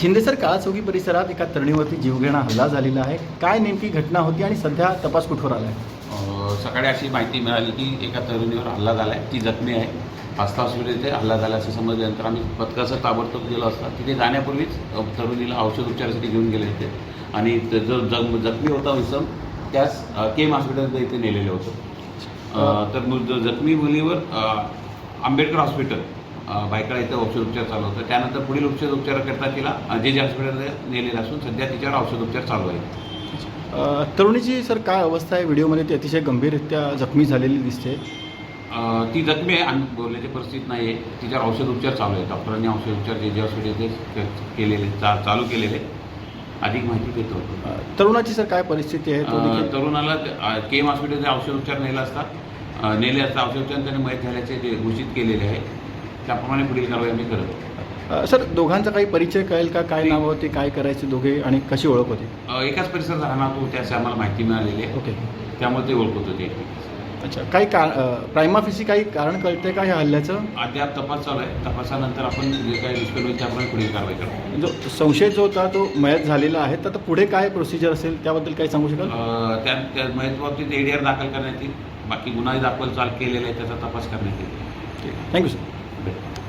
शिंदेसर काळाचौकी परिसरात एका तरुणीवरती जीवघेणा हल्ला झालेला आहे. काय नेमकी घटना होती आणि सध्या तपास कुठवर आला आहे सकाळी अशी माहिती मिळाली की एका तरुणीवर हल्ला झाला आहे ती जखमी आहे. आस्था हॉस्पिटल हल्ला झाला असं समजल्यानंतर आम्ही पथकाचं ताबडतोब गेलो असता. तिथे जाण्यापूर्वीच तरुणीला औषध उपचारासाठी घेऊन गेले होते. आणि जो जग जखमी होता विसम त्यास केम हॉस्पिटलचं इथे नेलेलं होतं. तर जखमी मुलीवर आंबेडकर हॉस्पिटल भायखळा इथं औषधोपचार चालू होतं. त्यानंतर पुढील औषधोपचाराकरता तिला जे जे हॉस्पिटलमध्ये नेलेलं असून सध्या तिच्यावर औषधोपचार चालू आहे अ, तरुणीची सर काय अवस्था आहे? व्हिडिओमध्ये ती अतिशय गंभीररित्या जखमी झालेली दिसते. ती जखमी आहे. आणि बोलण्याची परिस्थिती नाही आहे. तिच्यावर औषधोपचार चालू आहे डॉक्टरांनी औषधोपचार जे जे हॉस्पिटल केलेले चा चालू केलेले अधिक माहिती देतो. तरुणाची सर काय परिस्थिती आहे? तो अ, देखील तरुणाला केम हॉस्पिटलचे औषधोपचार नेला असता. अ, नेले असता औषधोपचार त्याने मयत झाल्याचे जे घोषित केलेले आहे. त्याप्रमाणे पुढील कारवाई आम्ही करत आहोत. अ, सर दोघांचा काही परिचय कळेल का? काय नाव होते काय करायचे दोघे आणि कशी ओळख होती? अ, एकाच परिसरात राहणार तो त्याची आम्हाला माहिती मिळालेली आहे. ओके. त्यामुळे ते ओळखत होते. अच्छा काही का प्रायमाफिसी काही कारण कळते का ह्या हल्ल्याचं? अद्याप तपास चालू आहे. तपासानंतर आपण जे काही निष्पन्न होईल त्याप्रमाणे पुढील कारवाई करतो जो संशय जो होता तो मयत झालेला आहे. तर आता पुढे काय प्रोसिजर असेल त्याबद्दल काही सांगू शकाल? अ, त्या त्या महत्वाबाबतीत एडीआर दाखल करण्यात येईल. बाकी गुन्हाही दाखल चाल केलेला आहे त्याचा तपास करण्यात येईल. थँक्यू सर থাকবে